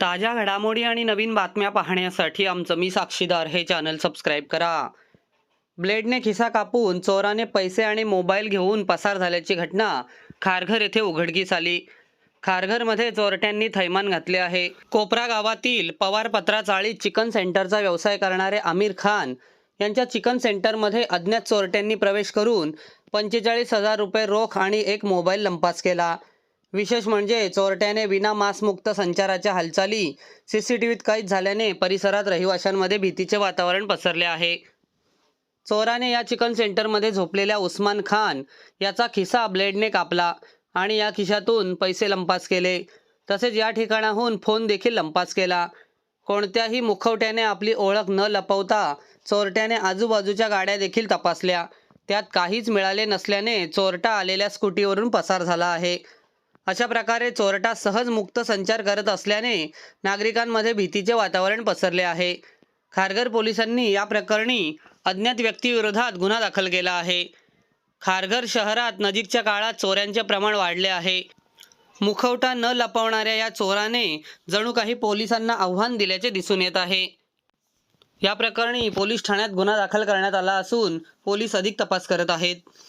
ताज्या घडामोडी आणि नवीन बातम्या पाहण्यासाठी आमचं मी साक्षीदार हे चॅनल सबस्क्राईब करा. ब्लेडने खिसा कापून चोराने पैसे आणि मोबाईल घेऊन पसार झाल्याची घटना खारघर येथे उघडकीस आली. खारघरमध्ये चोरट्यांनी थैमान घातले आहे. कोपरा गावातील पवारपत्रा चाळीत चिकन सेंटरचा व्यवसाय करणारे आमिर खान यांच्या चिकन सेंटरमध्ये अज्ञात चोरट्यांनी प्रवेश करून पंचेचाळीस हजार रुपये रोख आणि एक मोबाईल लंपास केला. विशेष म्हणजे चोरट्याने विना मास्कमुक्त संचाराच्या हालचाली सीसीटीव्हीत कैद झाल्याने परिसरात रहिवाशांमध्ये भीतीचे वातावरण पसरले आहे. चोराने या चिकन सेंटरमध्ये झोपलेल्या उस्मान खान याचा खिसा ब्लेडने कापला आणि या खिशातून पैसे लंपास केले. तसेच या ठिकाणाहून फोन देखील लंपास केला. कोणत्याही मुखवट्याने आपली ओळख न लपवता चोरट्याने आजूबाजूच्या गाड्या देखील तपासल्या. त्यात काहीच मिळाले नसल्याने चोरटा आलेल्या स्कूटीवरून पसार झाला आहे. अशा प्रकारे चोरटा सहज मुक्त संचार करत असल्याने नागरिकांमध्ये भीतीचे वातावरण पसरले आहे. खारघर पोलिसांनी या प्रकरणी अज्ञात व्यक्तीविरोधात गुन्हा दाखल केला आहे. खारघर शहरात नजीकच्या काळात चोऱ्यांचे प्रमाण वाढले आहे. मुखवटा न लपवणाऱ्या या चोराने जणू काही पोलिसांना आव्हान दिल्याचे दिसून येत आहे. या प्रकरणी पोलीस ठाण्यात गुन्हा दाखल करण्यात आला असून पोलीस अधिक तपास करत आहेत.